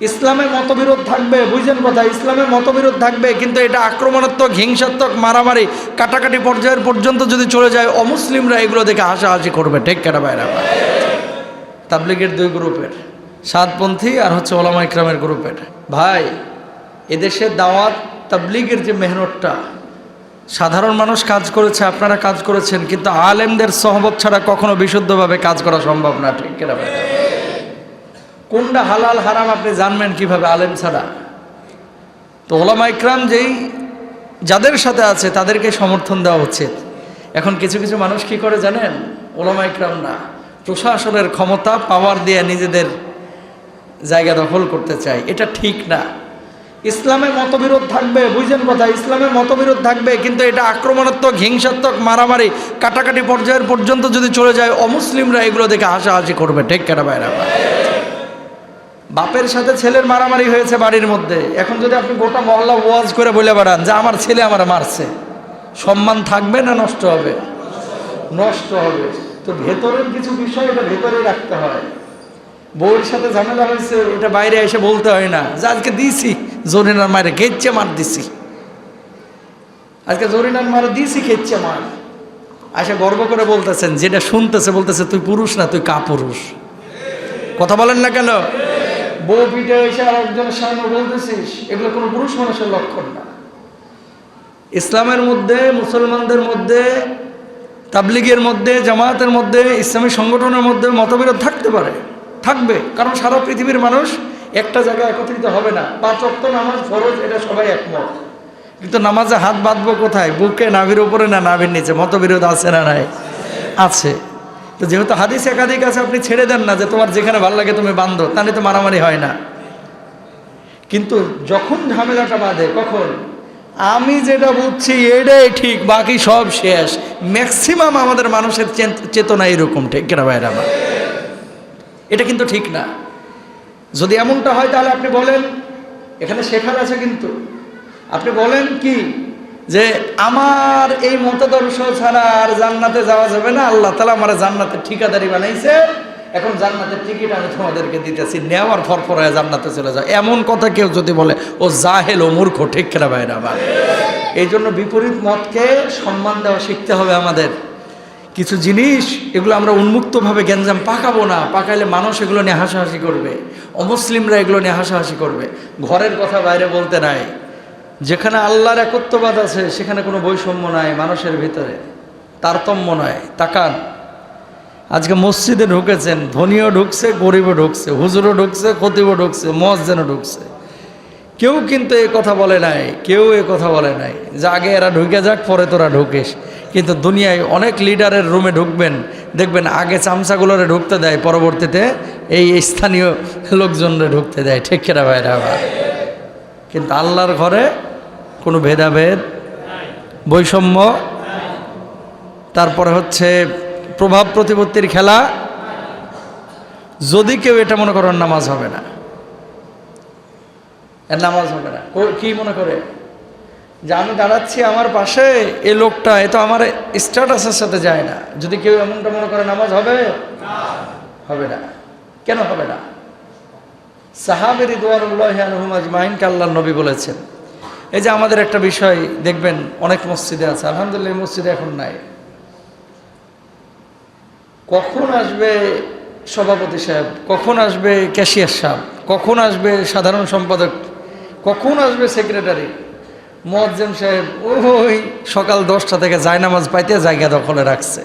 ইসলামে মতবিরোধ থাকবে, বুঝছেন কথা? ইসলামে মতবিরোধ থাকবে, কিন্তু এটা আক্রমণাত্মক, হিংসাত্মক, মারামারি, কাটাকাটি পর্যায়ের পর্যন্ত যদি চলে যায়, অমুসলিমরা এগুলো দেখে হাসাহাসি করবে। ঠিক কেটা বাইরা তাবলিগের দুই গ্রুপের সাতপন্থী আর হচ্ছে ওলামা ইকরামের গ্রুপের। ভাই এদেশের দাওয়াত, তাবলিগের যে মেহনতটা, সাধারণ মানুষ কাজ করেছে, আপনারা কাজ করেছেন, কিন্তু আলেমদের সহবত ছাড়া কখনো বিশুদ্ধভাবে কাজ করা সম্ভব না, ঠিক কেনা কোনটা হালাল, হারাম আপনি জানবেন কীভাবে আলেম ছাড়া? তো ওলামা ইকরাম যেই যাদের সাথে আছে তাদেরকে সমর্থন দেওয়া উচিত। এখন কিছু কিছু মানুষ কি করে জানেন? ওলামা ইকরাম না প্রশাসনের ক্ষমতা পাওয়ার দিয়ে নিজেদের জায়গা দখল করতে চায়। এটা ঠিক না। ইসলামে মতবিরোধ থাকবে, বুঝছেন কথা? ইসলামে মতবিরোধ থাকবে, কিন্তু এটা আক্রমণাত্মক, হিংসাত্মক মারামারি, কাটাকাটি পর্যায়ের পর্যন্ত যদি চলে যায়, অমুসলিমরা এগুলো দেখে হাসাহাসি করবে। ঠিক কেনা বাইরা বাপের সাথে ছেলের মারামারি হয়েছে বাড়ির মধ্যে। এখন যদি আপনি গোটা মহল্লা ওয়াজ করে বলে বেড়ান যে আমার ছেলে আমার মারছে, সম্মান থাকবে না নষ্ট হবে? নষ্ট হবে। তো ভেতরের কিছু বিষয় এটা ভেতরে রাখতে হয়। বউয়ের সাথে ঝামেলা হয়েছে, এটা বাইরে এসে বলতে হয় না। যে আজকে দিয়েছি জরিনার মায়ের খেচ্ছে মার দিছি। আজকে জরিনার মারে দিয়েছি খেচ্ছে মার। আসে গর্ব করে বলতেছেন, যেটা শুনতেছে, বলতেছে, তুই পুরুষ না, তুই কা পুরুষ কথা বলেন না কেন? বউ পিঠে এসে আর একজনের সামনে বলতেছিস, এগুলো কোনো পুরুষ মানুষের লক্ষণ না। ইসলামের মধ্যে, মুসলমানদের মধ্যে, তাবলিগের মধ্যে, জামায়াতের মধ্যে, ইসলামী সংগঠনের মধ্যে মতবিরোধ থাকতে পারে। থাকবে, কারণ সারা পৃথিবীর মানুষ একটা জায়গায় একত্রিত হবে না। পাঁচ অক্ত নামাজ, ফরজ, এটা সবাই একমত। কিন্তু নামাজে হাত বাঁধবো কোথায়? বুকে নাভির উপরে না নাভির নিচে? মতবিরোধ আছে না নাই? আছে। তো যেহেতু হাদিস একাধিক আছে, আপনি ছেড়ে দেন না যে তোমার যেখানে ভালো লাগে তুমি বান্ধো, তাহলে তো মারামারি হয় না। কিন্তু যখন ঝামেলাটা বাঁধে, কখন? আমি যেটা বুঝছি, এটাই ঠিক, বাকি সব শেষ। ম্যাক্সিমাম আমাদের মানুষের চেতনা এরকম, ঠিক কেনা ভাইরা আমার? এটা কিন্তু ঠিক না। যদি এমনটা হয়, তাহলে আপনি বলেন, এখানে শেখার আছে কিন্তু। আপনি বলেন কি যে আমার এই মতাদর্শ ছাড়া আর জান্নাতে যাওয়া যাবে না, আল্লাহ তালা আমার জান্নাতের ঠিকাদারি বানাইছে। এখন জান্নাতের টিকিট আমি তোমাদেরকে দিতেছি, নেওয়ার ফরফরায় জান্নাতে চলে যাও। এমন কথা কেউ যদি বলে, ও জাহেল ও মূর্খ, ঠিক কেনা বাইরে আবার এই জন্য বিপরীত মতকে সম্মান দেওয়া শিখতে হবে আমাদের। কিছু জিনিস, এগুলো আমরা উন্মুক্তভাবে গ্যাঞ্জাম পাকাবো না, পাকাইলে মানুষ এগুলো নিয়ে হাসাহাসি করবে। অমুসলিমরা এগুলো নিয়ে হাসাহাসি করবে। ঘরের কথা বাইরে বলতে নাই। যেখানে আল্লাহর একত্ববাদ আছে, সেখানে কোনো বৈষম্য নাই, মানুষের ভিতরে তারতম্য নয় তাকান। আজকে মসজিদে ঢুকেছেন, ধনীও ঢুকছে, গরিবও ঢুকছে, হুজুরও ঢুকছে, খতিবও ঢুকছে মসজেনও ঢুকছে। কেউ কিন্তু এ কথা বলে নাই, কেউ এ কথা বলে নাই যে আগে এরা ঢুকে যাক, পরে তোরা ঢুকিস। কিন্তু দুনিয়ায় অনেক লিডারের রুমে ঢুকবেন, দেখবেন আগে চামচাগুলোরে ঢুকতে দেয়, পরবর্তীতে এই স্থানীয় লোকজনরে ঢুকতে দেয়। ঠিক কেরা ভাইরা আবার কিন্তু আল্লাহর ঘরে কোনো ভেদাভেদ? বৈষম্য? তারপরে হচ্ছে প্রভাব প্রতিপত্তির খেলা? যদি কেউ এটা মনে করেন নামাজ হবে না। এর নামাজ হবে না। কি মনে করে? যে আমি দাঁড়াচ্ছি আমার পাশে, এ লোকটা, এ তো আমার স্ট্যাটাসের সাথে যায় না। যদি কেউ এমনটা মনে করে নামাজ হবে? হবে না। কেন হবে না? সাহাবের ইদওয়ানুল্লাহ আলহমাজমাইনকে আল্লাহ নবী বলেছেন এই যে আমাদের একটা বিষয়, দেখবেন অনেক মসজিদে আছে, আলহামদুলিল্লাহ মসজিদে এখন নাই। কখন আসবে সভাপতি সাহেব? কখন আসবে ক্যাশিয়ার সাহেব? কখন আসবে সাধারণ সম্পাদক? কখন আসবে সেক্রেটারি? মোয়াজ্জেম সাহেব, ওই সকাল দশটা থেকে জায়নামাজ পাইতে জায়গা দখলে রাখছে।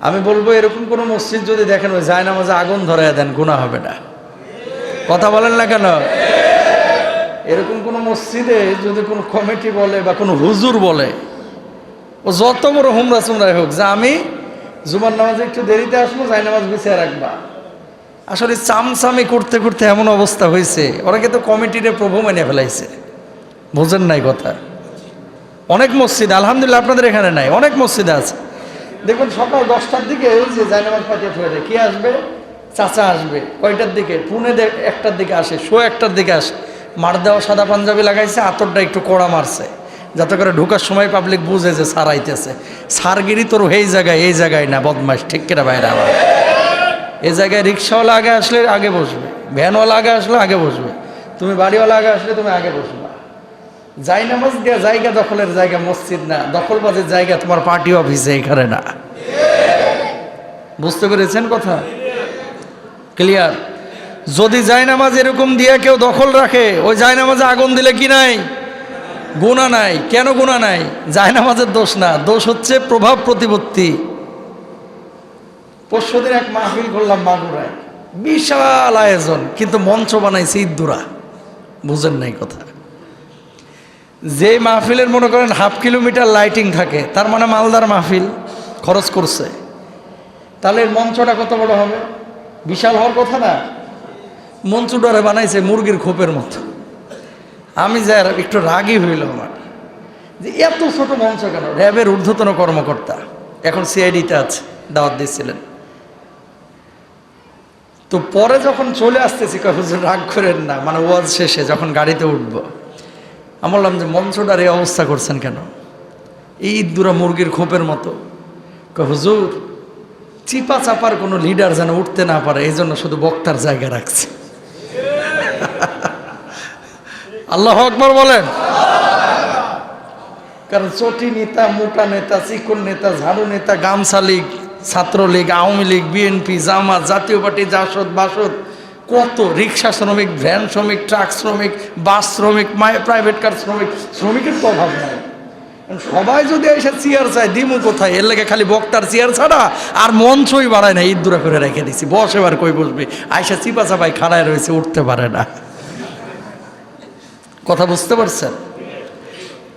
আমি বলব, এরকম কোনো মসজিদ যদি দেখেন, ওই জায়নামাজে আগুন ধরে দেন গুণা হবে না। কথা বলেন না কেন? এরকম কোনো মসজিদে যদি কোনো কমিটি বলে বা কোনো হুজুর বলে, ও যত বড় হুমরা চুমরাই হোক, যে আমি জুমার নামাজে একটু দেরিতে আসব, যাই নামাজ বিছিয়ে রাখবা। আসলে চামচামি করতে করতে এমন অবস্থা হয়েছে, ওরা কিন্তু কমিটিরে প্রভু মেনে ফেলাইছে। বোঝেন নাই কথা। অনেক মসজিদ, আলহামদুলিল্লাহ আপনাদের এখানে নাই, অনেক মসজিদ আছে। দেখবেন সকাল দশটার দিকে যে জায়নামাজ পাঠিয়ে ফেলে কে আসবে? চাচা আসবে, কয়টার দিকে? পুনে একটার দিকে আসে, শো একটার দিকে আসে। মার দেওয়া সাদা পাঞ্জাবি লাগাইছে, আতরটা একটু কড়া মারছে। যাতে করে ঢুকার সময় পাবলিক বুঝে যে সার আইতেছে। সারগিরি তোর এই জায়গায় এই জায়গায় না বদমাস ঠিক কিনা বাইরে আবার এ জায়গায় রিক্সাওয়ালা আগে আসলে আগে বসবে, ভ্যানওয়ালা আগে আসলে আগে বসবে, তুমি বাড়িওয়ালা আগে আসলে তুমি আগে বসবা। যাই নামাজ দেওয়া জায়গা দখলের জায়গা, মসজিদ না, দখলবাজের জায়গা তোমার পার্টি অফিসে এখানে না। বুঝতে পেরেছেন কথা? ক্লিয়ার যদি জায়নামাজ এরকম দিয়ে কেউ দখল রাখে, ওই জায়নামাজে আগুন দিলে কি নাই? গুণা নাই। কেন গুণা নাই? জায়নামাজের দোষ না। দোষ হচ্ছে প্রভাব প্রতিপত্তি। পরশুদিন এক মাহফিল করলাম মাগুরায় বিশাল আয়োজন, কিন্তু মঞ্চ বানাইছে ইদ্দুরা। বুঝেন নাই কথা। যে মাহফিলের মনে করেন হাফ কিলোমিটার লাইটিং থাকে, তার মানে মালদার মাহফিল খরচ করছে। তাহলে মঞ্চটা কত বড় হবে? বিশাল হওয়ার কথা না? মঞ্চটারে বানাইছে মুরগির খোপের মতো। আমি যাই আর একটু রাগই হইল আমার। যে এত ছোট মঞ্চ কেন? র্যাবের ঊর্ধ্বতন কর্মকর্তা। এখন সিআইডিতে আছে, দাওয়াত দিচ্ছিলেন। তো পরে যখন চলে আসতেছি কখন রাগ করেন না। মানে ওয়াজ শেষে যখন গাড়িতে উঠব। আমি বললাম, যে মঞ্চটার এই অবস্থা করছেন কেন? এই ইদ্দুরা মুরগির খোপের মতো। হুজুর চিপা চাপার কোনো লিডার যেন উঠতে না পারে, এই জন্য শুধু বক্তার জায়গা রাখছে। আল্লাহ আকবর বলেন। কারণ চটি নেতা, মোটা নেতা, চিকন নেতা, ঝাড়ু নেতা, গামছা লীগ ছাত্রলীগ আওয়ামী লীগ, বিএনপি, জামাত, জাতীয় পার্টি, জাসদ, বাসদ, কত রিক্সা শ্রমিক, ভ্যান শ্রমিক, ট্রাক শ্রমিক, বাস শ্রমিক প্রাইভেট কার শ্রমিক, শ্রমিকের তো অভাব নাই। সবাই যদি এসে চেয়ার চায়, দিমু কোথায়? এর লেগে খালি বক্তার চেয়ার ছাড়া আর মঞ্চই বাড়ায় না। ইদ্দুরা করে রেখে দিছি। বস এবার কই বসবে? আয়সা চিপা চাপাই খাড়ায় রয়েছে, উঠতে পারে না। কথা বুঝতে পারছেন?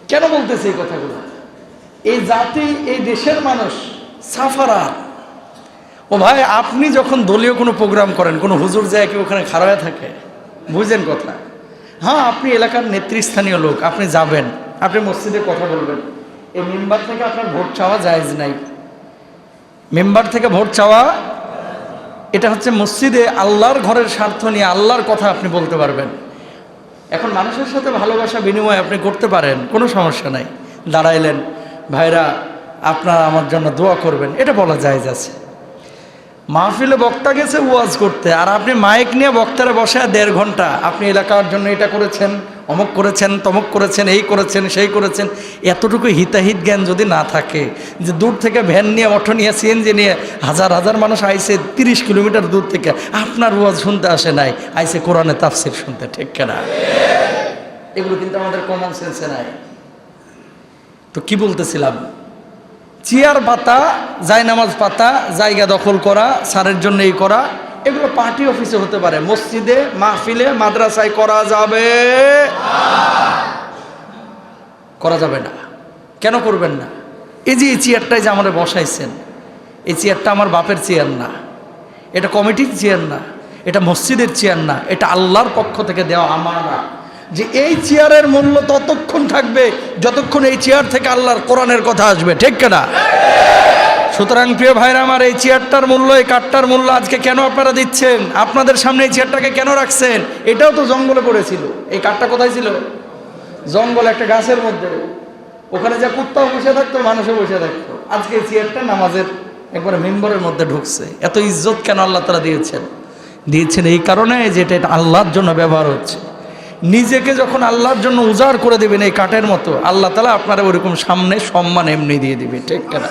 কেন বলতেছে এই কথাগুলো? এই জাতি, এই দেশের মানুষ সাফারা। ও ভাই, আপনি যখন দলীয় কোনো প্রোগ্রাম করেন, কোনো হুজুর যায় কি ওখানে খাড়ায় থাকে? বুঝেন কথা। হ্যাঁ আপনি এলাকার নেতৃস্থানীয় লোক, আপনি যাবেন, আপনি মসজিদে কথা বলবেন। এই মেম্বার থেকে আপনার ভোট চাওয়া জায়েজ নাই। মেম্বার থেকে ভোট চাওয়া, এটা হচ্ছে মসজিদে আল্লাহর ঘরের স্বার্থ নিয়ে আল্লাহর কথা আপনি বলতে পারবেন। এখন মানুষের সাথে ভালোবাসা বিনিময় আপনি করতে পারেন, কোনো সমস্যা নাই। দাঁড়াইলেন, ভাইরা, আপনারা আমার জন্য দোয়া করবেন। এটা বলা যায় আছে। মাহফিলে বক্তা গেছে ওয়াজ করতে, আর আপনি মাইক নিয়ে বক্তারে বসে দেড় ঘণ্টা। আপনি এলাকার জন্য এটা করেছেন, অমুক করেছেন, তমুক করেছেন, এই করেছেন, সেই করেছেন। এতটুকু হিতাহিত জ্ঞান যদি না থাকে, যে দূর থেকে ভ্যান নিয়ে, অটো নিয়ে সিএনজি নিয়ে হাজার হাজার মানুষ আইসে তিরিশ কিলোমিটার দূর থেকে, আপনার ওয়াজ শুনতে আসে নাই, আইসে কোরআনে তাফসির শুনতে, ঠিক কেনা? এগুলো কিন্তু আমাদের কমন সেন্সে নাই। তো কি বলতেছিলাম? চেয়ার পাতা, জায়নামাজ পাতা, জায়গা দখল করা সারের জন্য এই করা, এগুলো পার্টি অফিসে হতে পারে। মসজিদে, মাহফিলে, মাদ্রাসায় করা যাবে। করা যাবে না। কেন করবেন না? এই যে এই চেয়ারটাই যে আমাদের বসাইছেন, এই চেয়ারটা আমার বাপের চেয়ার না। এটা কমিটির চেয়ার না। এটা মসজিদের চেয়ার না। এটা আল্লাহর পক্ষ থেকে দেওয়া আমানা যে এই চেয়ারের মূল্য ততক্ষণ থাকবে যতক্ষণ এই চেয়ার থেকে আল্লাহর কোরআনের কথা আসবে, ঠিক কেনা সুতরাং প্রিয় ভাইরা আমার এই চেয়ারটার মূল্য, এই কাঠটার মূল্য আজকে কেন আপনারা দিচ্ছেন? আপনাদের সামনে এই চেয়ারটাকে কেন রাখছেন? এটাও তো জঙ্গলে পড়েছিল। এই কাঠটা কোথায় ছিল? জঙ্গল একটা গাছের মধ্যে। ওখানে যা কুত্তাও বসে থাকতো, মানুষও বসে থাকতো। আজকে এই চেয়ারটা নামাজের একবারে মেম্বরের মধ্যে ঢুকছে। এত ইজ্জত কেন আল্লাহ তারা দিয়েছেন? দিয়েছেন এই কারণে যে এটা এটা আল্লাহর জন্য ব্যবহার হচ্ছে। নিজেকে যখন আল্লাহর জন্য উজাড় করে দেবেন এই কাঠের মতো, আল্লাহ তালা আপনারা ওরকম সামনে সম্মান এমনি দিয়ে দিবে, ঠিক কেনা?